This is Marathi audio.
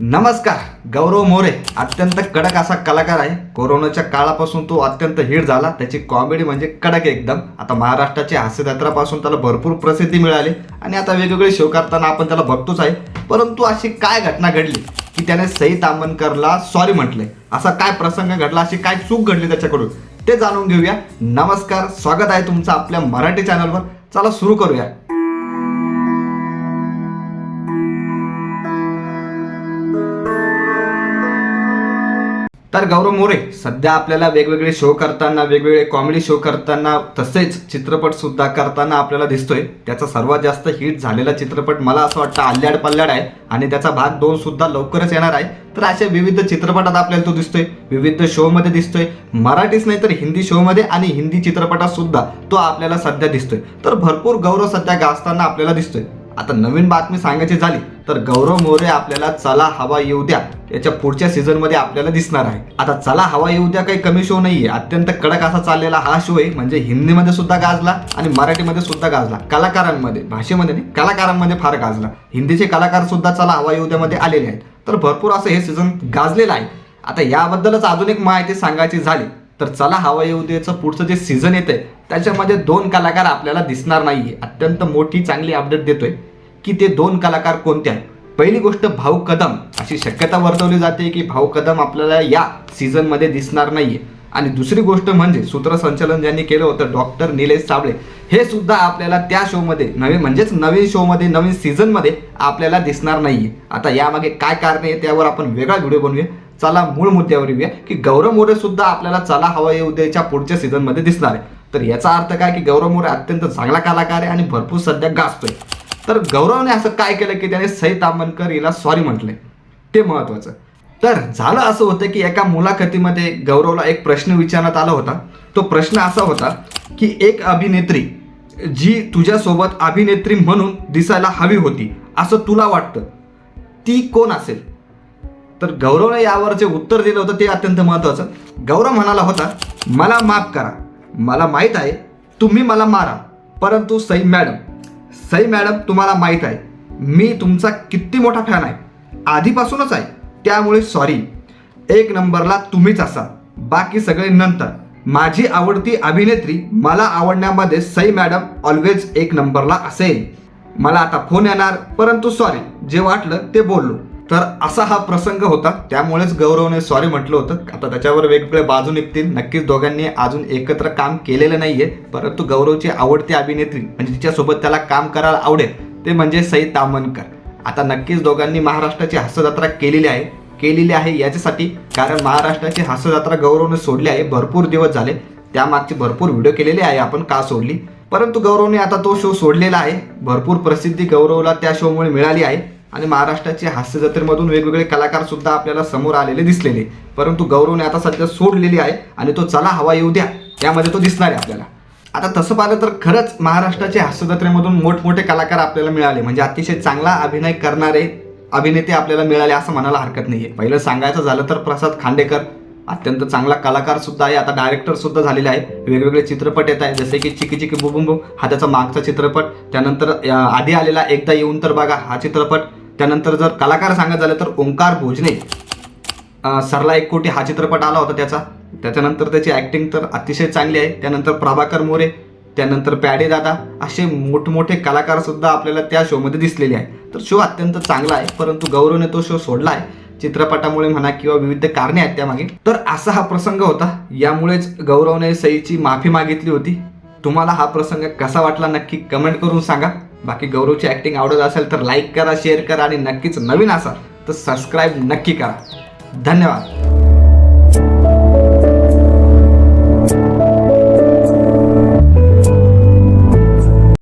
नमस्कार गौरव मोरे अत्यंत कडक असा कलाकार आहे. कोरोनाच्या काळापासून तो अत्यंत हिट झाला. त्याची कॉमेडी म्हणजे कडक एकदम. आता महाराष्ट्राच्या हास्यजत्रापासून त्याला भरपूर प्रसिद्धी मिळाली. आणि आता वेगवेगळे शो करताना आपण त्याला बघतोच आहे. परंतु अशी काय घटना घडली की त्याने सई तांबनकरला सॉरी म्हटले? असा काय प्रसंग घडला? अशी काय चूक घडली त्याच्याकडून? ते जाणून घेऊया. नमस्कार स्वागत आहे तुमचं आपल्या मराठी चॅनलवर चला सुरू करूया. तर गौरव मोरे सध्या आपल्याला वेगवेगळे शो करताना वेगवेगळे कॉमेडी शो करताना तसेच चित्रपट सुद्धा करताना आपल्याला दिसतोय. त्याचा सर्वात जास्त हिट झालेला चित्रपट मला असं वाटतं आल्याड पल्ल्याड आहे आणि त्याचा भाग दोन सुद्धा लवकरच येणार आहे. तर अशा विविध चित्रपटात आपल्याला तो दिसतोय. विविध शो मध्ये दिसतोय. मराठीच नाही तर हिंदी शो मध्ये आणि हिंदी चित्रपटात सुद्धा तो आपल्याला सध्या दिसतोय. तर भरपूर गौरव सध्या गाजताना आपल्याला दिसतोय. आता नवीन बातमी सांगायची झाली तर गौरव मोरे आपल्याला चला हवा येऊ द्या. याच्या पुढच्या सीझनमध्ये आपल्याला दिसणार आहे. आता चला हवा येऊ द्या काही कमी शो नाहीये. अत्यंत कडक असा चाललेला हा शो आहे. म्हणजे हिंदीमध्ये सुद्धा गाजला आणि मराठीमध्ये सुद्धा गाजला. कलाकारांमध्ये भाषेमध्ये नाही कलाकारांमध्ये फार गाजला. हिंदीचे कलाकार सुद्धा चला हवा येऊ द्यामध्ये आलेले आहेत. तर भरपूर असं हे सीझन गाजलेलं आहे. आता याबद्दलच अजून एक माहिती सांगायची झाली. तर चला हवा येऊ द्याचं पुढचं जे सीझन येतंय त्याच्यामध्ये दोन कलाकार आपल्याला दिसणार नाहीये. अत्यंत मोठी चांगली अपडेट देतोय. की ते दोन कलाकार कोणते आहेत? पहिली गोष्ट भाऊ कदम. अशी शक्यता वर्तवली जाते की भाऊ कदम आपल्याला या सीझनमध्ये दिसणार नाहीये. आणि दुसरी गोष्ट म्हणजे सूत्रसंचलन ज्यांनी केलं होतं डॉक्टर निलेश साबळे हे सुद्धा आपल्याला त्या शोमध्ये नवीन म्हणजेच नवीन शोमध्ये नवीन सीझनमध्ये आपल्याला दिसणार नाहीये. आता यामागे काय कारण आहे त्यावर आपण वेगळा व्हिडिओ बनवूया. चला मूळ मुद्द्यावर येऊया की गौरव मोरे सुद्धा आपल्याला चला हवा येऊ द्याच्या पुढच्या सीझनमध्ये दिसणार आहे. तर याचा अर्थ काय की गौरव मोरे अत्यंत चांगला कलाकार आहे आणि भरपूर सध्या गाजतोय. तर गौरवने असं काय केलं की त्याने सई तांबनकर हिला सॉरी म्हटले. ते महत्वाचं. तर झालं असं होतं की एका मुलाखतीमध्ये गौरवला एक प्रश्न विचारण्यात आला होता. तो प्रश्न असा होता की एक अभिनेत्री जी तुझ्यासोबत अभिनेत्री म्हणून दिसायला हवी होती असं तुला वाटतं ती कोण असेल? तर गौरवने यावर जे उत्तर दिलं होतं ते अत्यंत महत्त्वाचं गौरव म्हणाला होता मला माफ करा. मला माहीत आहे तुम्ही मला मारा. परंतु सई मॅडम सई मॅडम तुम्हाला माहीत आहे मी तुमचा किती मोठा फॅन आहे. आधीपासूनच आहे त्यामुळे सॉरी एक नंबरला तुम्हीच असा बाकी सगळे नंतर. माझी आवडती अभिनेत्री मला आवडण्यामध्ये सई मॅडम ऑलवेज एक नंबरला असेल. मला आता फोन येणार परंतु सॉरी जे वाटलं ते बोललो. तर असा हा प्रसंग होता. त्यामुळेच गौरवने सॉरी म्हटलं होतं. आता त्याच्यावर वेगवेगळे बाजू निघतील. नक्कीच दोघांनी अजून एकत्र काम केलेलं नाही आहे परंतु गौरवची आवडती अभिनेत्री म्हणजे तिच्यासोबत त्याला काम करायला आवडेल ते म्हणजे सई तामनकर. आता नक्कीच दोघांनी महाराष्ट्राची हास्यजत्रा केलेली आहे. केलेली आहे याच्यासाठी कारण महाराष्ट्राची हास्यजत्रा गौरवने सोडली आहे. भरपूर दिवस झाले. त्यामागचे भरपूर व्हिडिओ केलेले आहे. आपण का सोडली? परंतु गौरवने आता तो शो सोडलेला आहे. भरपूर प्रसिद्धी गौरवला त्या शोमुळे मिळाली आहे. आणि महाराष्ट्राची हास्य जत्रेमधून वेगवेगळे कलाकारसुद्धा आपल्याला समोर आलेले दिसलेले. परंतु गौरवने आता सध्या सोडलेली आहे आणि तो चला हवा येऊ द्या त्यामध्ये तो दिसणार आहे आपल्याला. आता तसं पाहिलं तर खरंच महाराष्ट्राच्या हास्य जत्रेमधून मोठमोठे कलाकार आपल्याला मिळाले. म्हणजे अतिशय चांगला अभिनय करणारे अभिनेते आपल्याला मिळाले असं म्हणायला हरकत नाही आहे पहिलं सांगायचं झालं तर प्रसाद खांडेकर अत्यंत चांगला कलाकार सुद्धा आहे. आता डायरेक्टर सुद्धा झालेला आहे वेगवेगळे चित्रपट येत आहेत. जसे की चिकी चिकी बुबुम बुम हा त्याचा मागचा चित्रपट. त्यानंतर आधी आलेला एकदा येऊन तर बघा हा चित्रपट. त्यानंतर जर कलाकार सांगत झालं तर ओंकार भोजने सरला एक कोटी हा चित्रपट आला होता त्याचा. त्याच्यानंतर त्याची ॲक्टिंग तर अतिशय चांगली आहे. त्यानंतर प्रभाकर मोरे त्यानंतर प्याडे दादा असे मोठमोठे कलाकार सुद्धा आपल्याला त्या शोमध्ये दिसलेले आहे तर शो अत्यंत चांगला आहे परंतु गौरवने तो शो सोडला आहे. चित्रपटामुळे म्हणा किंवा विविध कारणे आहेत त्यामागे. तर असा हा प्रसंग होता. यामुळेच गौरवने सईची माफी मागितली होती. तुम्हाला हा प्रसंग कसा वाटला नक्की कमेंट करून सांगा. बाकी गौरवची ॲक्टिंग आवडत असेल तर लाईक करा शेअर करा आणि नक्कीच नवीन असाल तर सबस्क्राईब नक्की करा. धन्यवाद.